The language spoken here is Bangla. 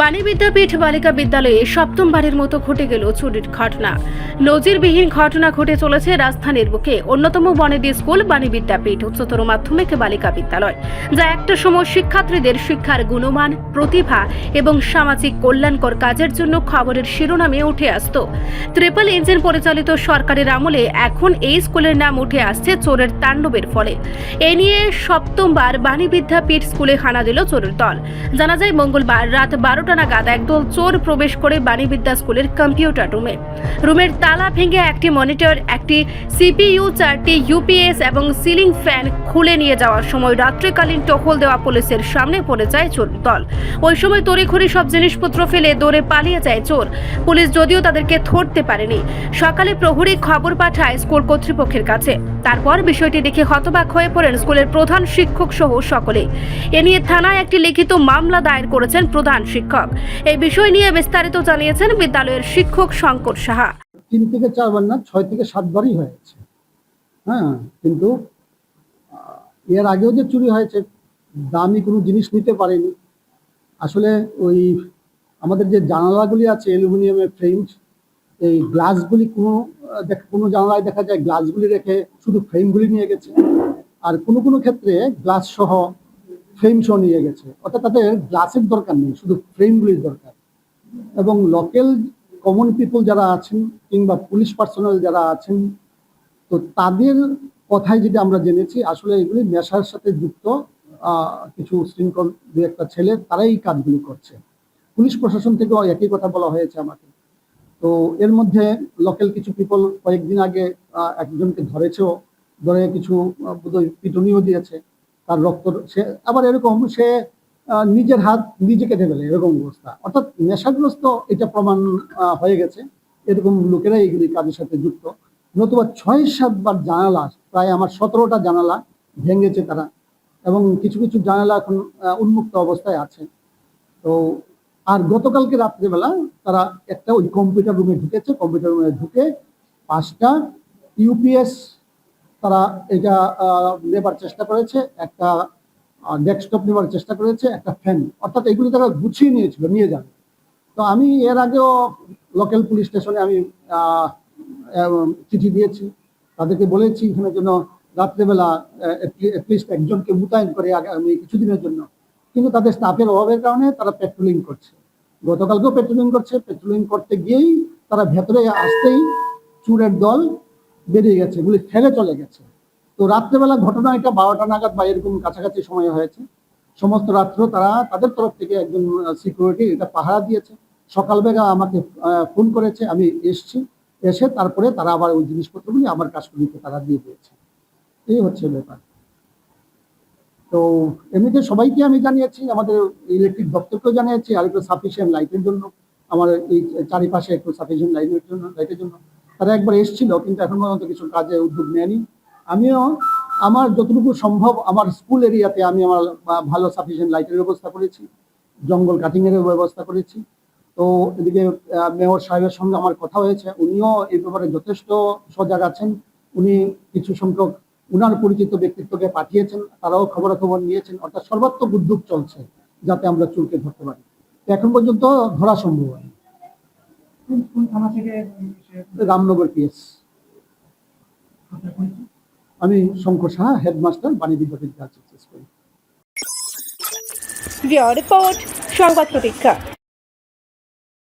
বাণী বিদ্যাপীঠ বালিকা বিদ্যালয়ে সপ্তমবারের মতো ঘটে গেল চুরির ঘটনা। নজিরবিহীন ঘটনা ঘটে চলেছে রাজধানীর বুকে। অন্যতম বনেদি স্কুল বাণী বিদ্যাপীঠ উচ্চতর মাধ্যমিক বালিকা বিদ্যালয়, যা একটা সময় শিক্ষার্থীদের শিক্ষার গুণমান, প্রতিভা এবং সামাজিক কল্যাণকর কাজের জন্য খবরের শিরোনামে উঠে আসত। ট্রিপল ইঞ্জিন পরিচালিত সরকারের আমলে এখন এই স্কুলের নাম উঠে আসছে চোরের তাণ্ডবের ফলে। এ নিয়ে সপ্তমবার বাণী বিদ্যাপীঠ স্কুলে হানা দিল চোরের দল। জানা যায়, মঙ্গলবার রাত বারোটা নাগাদ একদল চোর প্রবেশ করে বাণীবিদ্যা স্কুলের কম্পিউটার রুমে। রুমের তালা ভেঙে একটি মনিটর, একটি সিপিইউ, চারটি ইউপিএস এবং সিলিং ফ্যান খুলে নিয়ে যাওয়ার সময় রাত্রিকালীন টহল দেওয়া পুলিশের সামনে পড়ে যায় চোর দল। ওই সময় তড়িঘড়ি সব জিনিসপত্র ফেলে দৌড়ে পালিয়ে যায় চোর। পুলিশ যদিও তাদেরকে ধরতে পারেনি। সকালে প্রহরী খবর পাঠায় স্কুল কর্তৃপক্ষের কাছে। তারপর বিষয়টি দেখে হতবাক হয়ে পড়েন স্কুলের প্রধান শিক্ষক সহ সকলে। এ নিয়ে থানায় একটি লিখিত মামলা দায়ের করেছেন প্রধান শিক্ষক। এই বিষয় নিয়ে বিস্তারিত জানিয়েছেন বিদ্যালয়ের শিক্ষক শঙ্কর সাহা। তিন থেকে চারবার না, ছয় থেকে সাতবারই হয়েছে। হ্যাঁ কিন্তু এর আগেও যে চুরি হয়েছে, দামি কোনো জিনিস নিতে পারেনি। আসলে ওই আমাদের যে জানালাগুলি আছে অ্যালুমিনিয়ামের ফ্রেমস এই গ্লাসগুলি কোনো কোনো জানালায় দেখা যায় গ্লাসগুলি রেখে শুধু ফ্রেমগুলি নিয়ে গেছে। আর কোনো কোনো ক্ষেত্রে গ্লাস সহ ফ্রেম সহ নিয়ে গেছে। অর্থাৎ তাদের গ্লাসের দরকার নেই, শুধু ফ্রেমগুলির দরকার। এবং লোকাল কমন পিপল যারা আছেন কিংবা পুলিশ পার্সোনাল যারা আছেন, তো তাদের কথাই যেটা আমরা জেনেছি, আসলে এগুলি নেশার সাথে যুক্ত কিছু শৃঙ্খল দু একটা ছেলে, তারাই কাজগুলি করছে। পুলিশ প্রশাসন থেকেও একই কথা বলা হয়েছে আমাকে। তো এর মধ্যে লোকাল কিছু পিপল কয়েকদিন আগে একজনকে ধরেছেও, ধরে কিছু বোধহয় পিটুনিও দিয়েছে। তার রক্ত, সে আবার এরকম সে নিজের হাত নিজে কেটে ফেলে, এরকম অবস্থা। অর্থাৎ নেশাগ্রস্ত এটা প্রমাণ হয়ে গেছে। এরকম লোকেরা এইগুলি কাজের সাথে যুক্ত। নতুবা ছয় সাতবার জানালা, প্রায় আমার সতেরোটা জানালা ভেঙেছে তারা এবং কিছু কিছু জানালা এখন উন্মুক্ত অবস্থায় আছে। তো আর গতকালকে রাত্রেবেলা তারা একটা ওই কম্পিউটার রুমে ঢুকেছে। কম্পিউটার রুমে ঢুকে পাঁচটা ইউপিএস তারা এটা নেবার চেষ্টা করেছে, একটা ডেস্কটপ নেবার চেষ্টা করেছে, একটা ফ্যান অর্থাৎ এগুলি তারা গুছিয়ে নিয়েছিল, নিয়ে যাবে তো আমি এর আগেও লোকাল পুলিশ স্টেশনে আমি চিঠি দিয়েছি। তাদেরকে বলেছি, এখানে জন্য রাত্রেবেলা অ্যাটলিস্ট একজনকে মোতায়েন করে আগামী কিছুদিনের জন্য। কিন্তু তাদের স্টাফের অভাবের কারণে তারা পেট্রোলিং করছে। গতকালকেও পেট্রোলিং করছে। পেট্রোলিং করতে গিয়েই তারা ভেতরে আসতেই চুরের দল বেরিয়ে গেছে এগুলি ফেলে চলে গেছে। তো রাত্রেবেলা ঘটনা এটা, বারোটা নাগাদ বা এরকম কাছাকাছি সময় হয়েছে। সমস্ত রাত্র তারা তাদের তরফ থেকে একজন সিকিউরিটি এটা পাহারা দিয়েছে। সকালবেলা আমাকে ফোন করেছে, আমি এসছি। এসে তারপরে তারা আবার ওই জিনিসপত্রগুলি আমার কাস্টডিতে তারা দিয়ে দিয়েছে। এই হচ্ছে ব্যাপার। তো এমনিতে সবাইকে আমি জানিয়েছি, আমাদের ইলেকট্রিক দপ্তরকেও জানিয়েছি, আর একটু সাফিসিয়েন্ট লাইটের জন্য। আমার এই চারিপাশে একটু সাফিসিয়েন্ট লাইটের জন্য লাইটের জন্য। তারা একবার এসেছিল, কিন্তু এখন পর্যন্ত কিছু কাজে উদ্যোগ নেয়নি। আমিও আমার যতটুকু সম্ভব আমার স্কুল এরিয়াতে আমি আমার ভালো সাফিসিয়েন্ট লাইটের ব্যবস্থা করেছি, জঙ্গল কাটিং এর ব্যবস্থা করেছি। তো এদিকে মেয়র সাহেবের সঙ্গে আমার কথা হয়েছে, উনিও এই ব্যাপারে যথেষ্ট সজাগ আছেন। উনি কিছু সংখ্যক উনার পরিচিত ব্যক্তিত্বকে পাঠিয়েছেন, তারাও খবরাখবর নিয়েছেন, অর্থাৎ সর্বাত্মক উদ্যোগ চলছে, যাতে আমরা চুলকে ধরতে পারি। এখন পর্যন্ত ধরা সম্ভব হয়নি। কোন কোন থানা থেকে রামনগর পিএস আমি শঙ্কর সাহা হেডমাস্টার বাণী বিদ্যাপীঠ কাজ করি। রিপোর্ট সংবাদ প্রতীক্ষা।